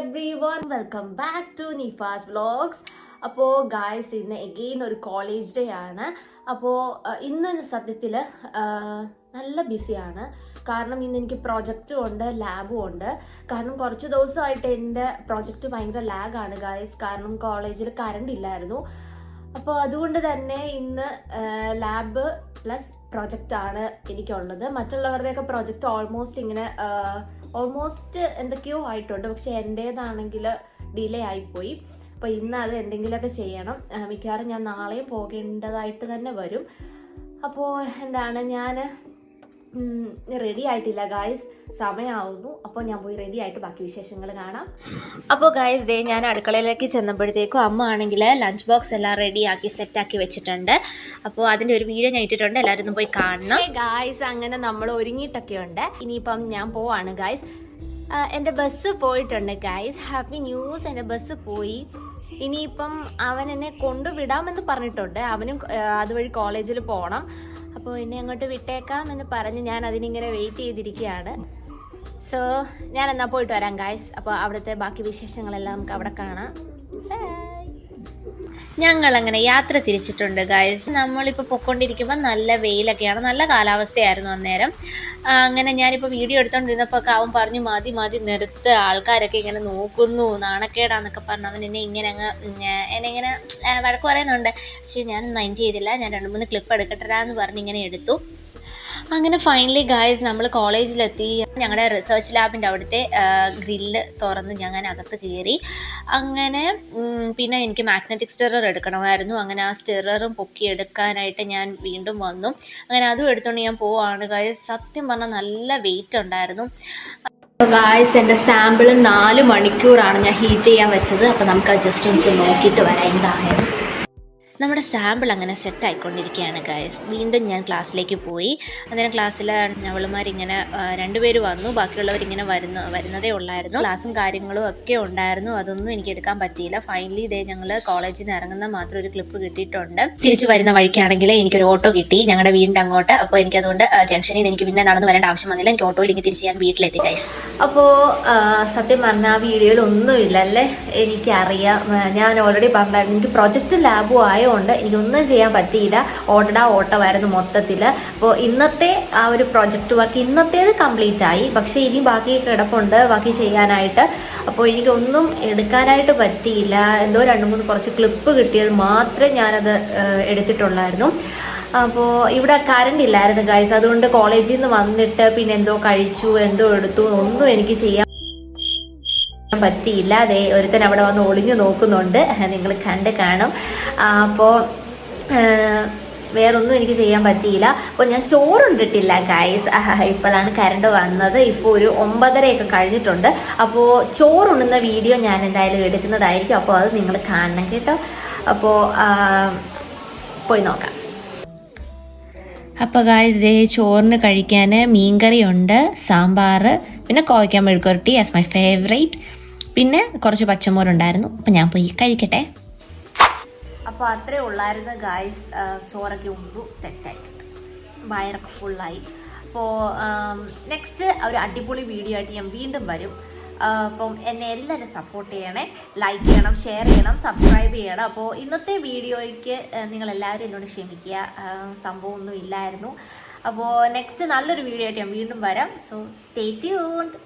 Everyone welcome back to Nifas vlogs അപ്പോൾ guys ഇന്ന് again ഒരു കോളേജ് ഡേ ആണ്. അപ്പോൾ ഇന്ന് സത്യത്തിൽ നല്ല ബിസിയാണ് കാരണം ഇന്ന് എനിക്ക് പ്രൊജക്റ്റും ഉണ്ട് ലാബും ഉണ്ട്. കാരണം കുറച്ച് ദിവസമായിട്ട് എന്റെ പ്രൊജക്റ്റ് ഭയങ്കര ലാഗാണ് ഗായ്സ് കാരണം കോളേജിൽ കറണ്ട് ഇല്ലായിരുന്നു. അപ്പോൾ അതുകൊണ്ട് തന്നെ ഇന്ന് ലാബ് പ്ലസ് പ്രോജക്റ്റ് ആണ് എനിക്കുള്ളത്. മറ്റുള്ളവരുടെയൊക്കെ പ്രോജക്റ്റ് ഓൾമോസ്റ്റ് ഇങ്ങനെ ഓൾമോസ്റ്റ് എന്തൊക്കെയോ ആയിട്ടുണ്ട്. പക്ഷെ എന്റേതാണെങ്കിൽ ഡിലേ ആയിപ്പോയി. അപ്പോൾ ഇന്ന് അത് എന്തെങ്കിലുമൊക്കെ ചെയ്യണം. മിക്കവാറും ഞാൻ നാളെയും പോകേണ്ടതായിട്ട് തന്നെ വരും. അപ്പോൾ എന്താണ് ഞാൻ റെഡി ആയിട്ടില്ല ഗായ്സ് സമയമാവുന്നു അപ്പോൾ ഞാൻ പോയി റെഡി ആയിട്ട് ബാക്കി വിശേഷങ്ങൾ കാണാം. അപ്പോൾ ഗായ്സ് ദേ ഞാൻ അടുക്കളയിലേക്ക് ചെന്നപ്പോഴത്തേക്കും അമ്മ ആണെങ്കിൽ ലഞ്ച് ബോക്സ് എല്ലാം റെഡിയാക്കി സെറ്റാക്കി വെച്ചിട്ടുണ്ട്. അപ്പോൾ അതിന്റെ ഒരു വീഡിയോ ഞാൻ ഇട്ടിട്ടുണ്ട്. എല്ലാവരും ഒന്ന് പോയി കാണണം. ഗായ്സ് അങ്ങനെ നമ്മൾ ഒരുങ്ങിയിട്ടൊക്കെ ഉണ്ട്. ഇനിയിപ്പം ഞാൻ പോവാണ് ഗായ്സ് എന്റെ ബസ് പോയിട്ടുണ്ട് ഗായ്സ് ഹാപ്പി ന്യൂസ് എന്റെ ബസ് പോയി. ഇനിയിപ്പം അവൻ എന്നെ കൊണ്ടുവിടാമെന്ന് പറഞ്ഞിട്ടുണ്ട്. അവനും അതുവഴി കോളേജിൽ പോകണം അപ്പോൾ എന്നെ അങ്ങോട്ട് വിട്ടേക്കാം എന്ന് പറഞ്ഞ് ഞാൻ അതിനിങ്ങനെ വെയിറ്റ് ചെയ്തിരിക്കുകയാണ്. സോ ഞാൻ എന്നാൽ പോയിട്ട് വരാം ഗായ്സ് അപ്പോൾ അവിടുത്തെ ബാക്കി വിശേഷങ്ങളെല്ലാം നമുക്ക് അവിടെ കാണാം. ഞങ്ങൾ അങ്ങനെ യാത്ര തിരിച്ചിട്ടുണ്ട് ഗായ്സ് നമ്മളിപ്പോൾ പൊക്കൊണ്ടിരിക്കുമ്പോൾ നല്ല വെയിലൊക്കെയാണ്. നല്ല കാലാവസ്ഥയായിരുന്നു അന്നേരം. അങ്ങനെ ഞാനിപ്പോൾ വീഡിയോ എടുത്തോണ്ടിരുന്നപ്പോൾ അവൻ പറഞ്ഞു മതി മതി നിർത്ത്. ആൾക്കാരൊക്കെ ഇങ്ങനെ നോക്കുന്നു. നാണക്കേടാന്നൊക്കെ പറഞ്ഞു. അവൻ എന്നെ ഇങ്ങനെ അങ്ങ് എന്നെ ഇങ്ങനെ വഴക്ക് പറയുന്നുണ്ട്. പക്ഷെ ഞാൻ മൈൻഡ് ചെയ്തില്ല. ഞാൻ രണ്ട് മൂന്ന് ക്ലിപ്പ് എടുക്കട്ടെ എന്ന് പറഞ്ഞ് ഇങ്ങനെ എടുത്തു. അങ്ങനെ ഫൈനലി ഗായ്സ് നമ്മൾ കോളേജിലെത്തി ഞങ്ങളുടെ റിസർച്ച് ലാബിന്റെ അവിടുത്തെ ഗ്രില്ല് തുറന്ന് ഞാൻ അകത്ത് കയറി അങ്ങനെ പിന്നെ എനിക്ക് മാഗ്നറ്റിക് സ്റ്റിറർ എടുക്കണമായിരുന്നു. അങ്ങനെ ആ സ്റ്റെററും പൊക്കി എടുക്കാനായിട്ട് ഞാൻ വീണ്ടും വന്നു. അങ്ങനെ അതും എടുത്തുകൊണ്ട് ഞാൻ പോവാണ് ഗായ്സ് സത്യം പറഞ്ഞാൽ നല്ല വെയിറ്റ് ഉണ്ടായിരുന്നു. ഗായ്സ് എന്റെ സാമ്പിൾ നാല് മണിക്കൂറാണ് ഞാൻ ഹീറ്റ് ചെയ്യാൻ വെച്ചത്. അപ്പോൾ നമുക്ക് ജസ്റ്റ് ഒന്ന് നോക്കിയിട്ട് വരാം എന്തായാലും നമ്മുടെ സാമ്പിൾ അങ്ങനെ സെറ്റ് ആയിക്കൊണ്ടിരിക്കുകയാണ് ഗായസ് വീണ്ടും ഞാൻ ക്ലാസ്സിലേക്ക് പോയി. അന്നേരം ക്ലാസ്സിൽ അവളുമാരിങ്ങനെ രണ്ടുപേര് വന്നു. ബാക്കിയുള്ളവർ ഇങ്ങനെ വരുന്ന വരുന്നതേ ഉള്ളായിരുന്നു. ക്ലാസ്സും കാര്യങ്ങളും ഒക്കെ ഉണ്ടായിരുന്നു. അതൊന്നും എനിക്ക് എടുക്കാൻ പറ്റിയില്ല. ഫൈനലി ഇതേ ഞങ്ങൾ കോളേജിൽ നിന്ന് ഇറങ്ങുന്ന മാത്രം ഒരു ക്ലിപ്പ് കിട്ടിയിട്ടുണ്ട്. തിരിച്ചു വരുന്ന വഴിക്കാണെങ്കിൽ എനിക്കൊരു ഓട്ടോ കിട്ടി. ഞങ്ങളുടെ വീടിന്റെ അങ്ങോട്ട്. അപ്പോൾ എനിക്ക് അതുകൊണ്ട് ജംഗ്ഷനിൽ എനിക്ക് പിന്നെ നടന്നു വരേണ്ട ആവശ്യം വന്നില്ല. എനിക്ക് ഓട്ടോയിൽ എനിക്ക് തിരിച്ച് ഞാൻ വീട്ടിലെത്തി ഗൈസ് അപ്പോൾ സത്യം പറഞ്ഞാൽ ആ വീഡിയോയിൽ ഒന്നുമില്ല അല്ലേ? എനിക്കറിയാം. ഞാൻ ഓൾറെഡി പറഞ്ഞായിരുന്നു എനിക്ക് പ്രൊജക്റ്റ് ലാബും ആയതുകൊണ്ട് എനിക്കൊന്നും ചെയ്യാൻ പറ്റിയില്ല. ഓടടാ ഓട്ടമായിരുന്നു മൊത്തത്തിൽ അപ്പോൾ ഇന്നത്തെ ആ ഒരു പ്രൊജക്റ്റ് വർക്ക് ഇന്നത്തേത് കംപ്ലീറ്റ് ആയി. പക്ഷേ ഇനി ബാക്കി കിടപ്പുണ്ട് ബാക്കി ചെയ്യാനായിട്ട്. അപ്പോൾ എനിക്കൊന്നും എടുക്കാനായിട്ട് പറ്റിയില്ല. എന്തോ രണ്ട് മൂന്ന് കുറച്ച് ക്ലിപ്പ് കിട്ടിയത് മാത്രമേ ഞാനത് എടുത്തിട്ടുള്ളായിരുന്നു. അപ്പോൾ ഇവിടെ കറണ്ട് ഇല്ലായിരുന്നു ഗൈസ് അതുകൊണ്ട് കോളേജിൽ നിന്ന് വന്നിട്ട് പിന്നെ എന്തോ കഴിച്ചു എന്തോ എടുത്തു ഒന്നും എനിക്ക് ചെയ്യാൻ പറ്റിയില്ല. അതെ ഒരുത്തൻ അവിടെ വന്ന് ഒളിഞ്ഞു നോക്കുന്നുണ്ട്. നിങ്ങൾ കണ്ട് കാണും. അപ്പോൾ വേറൊന്നും എനിക്ക് ചെയ്യാൻ പറ്റിയില്ല. അപ്പോൾ ഞാൻ ചോറുണ്ടിട്ടില്ല ഗൈസ് ഇപ്പോഴാണ് കറണ്ട് വന്നത്. ഇപ്പോൾ ഒരു ഒമ്പതരയൊക്കെ കഴിഞ്ഞിട്ടുണ്ട്. അപ്പോൾ ചോറുണ്ണുന്ന വീഡിയോ ഞാൻ എന്തായാലും എടുക്കുന്നതായിരിക്കും. അപ്പോൾ അത് നിങ്ങൾ കാണണം കേട്ടോ. അപ്പോൾ പോയി നോക്കാം. അപ്പോൾ ഗായ്സ് ദേ ചോറിന് കഴിക്കാൻ മീൻകറി ഉണ്ട് സാമ്പാർ പിന്നെ കോവയ്ക്കാൻ മെഴുക്കുരട്ടി ആസ് മൈ ഫേവറേറ്റ് പിന്നെ കുറച്ച് പച്ചമോരുണ്ടായിരുന്നു അപ്പോൾ ഞാൻ പോയി കഴിക്കട്ടെ. അപ്പോൾ അത്രേ ഉള്ളായിരുന്നു ഗായ്സ് ചോറൊക്കെ ഉണ്ടു സെറ്റായിട്ടുണ്ട് വയറൊക്കെ ഫുള്ളായി അപ്പോൾ നെക്സ്റ്റ് ഒരു അടിപൊളി വീഡിയോ ആയിട്ട് ഞാൻ വീണ്ടും വരും. അപ്പം എന്നെ എല്ലാവരും സപ്പോർട്ട് ചെയ്യണേ. ലൈക്ക് ചെയ്യണം ഷെയർ ചെയ്യണം സബ്സ്ക്രൈബ് ചെയ്യണം. അപ്പോൾ ഇന്നത്തെ വീഡിയോയ്ക്ക് നിങ്ങൾ എല്ലാവരും എന്നോട് ക്ഷമിക്കുക. സംഭവമൊന്നും ഇല്ലായിരുന്നു. അപ്പോൾ നെക്സ്റ്റ് നല്ലൊരു വീഡിയോ ആയിട്ട് ഞാൻ വീണ്ടും വരാം. So stay tuned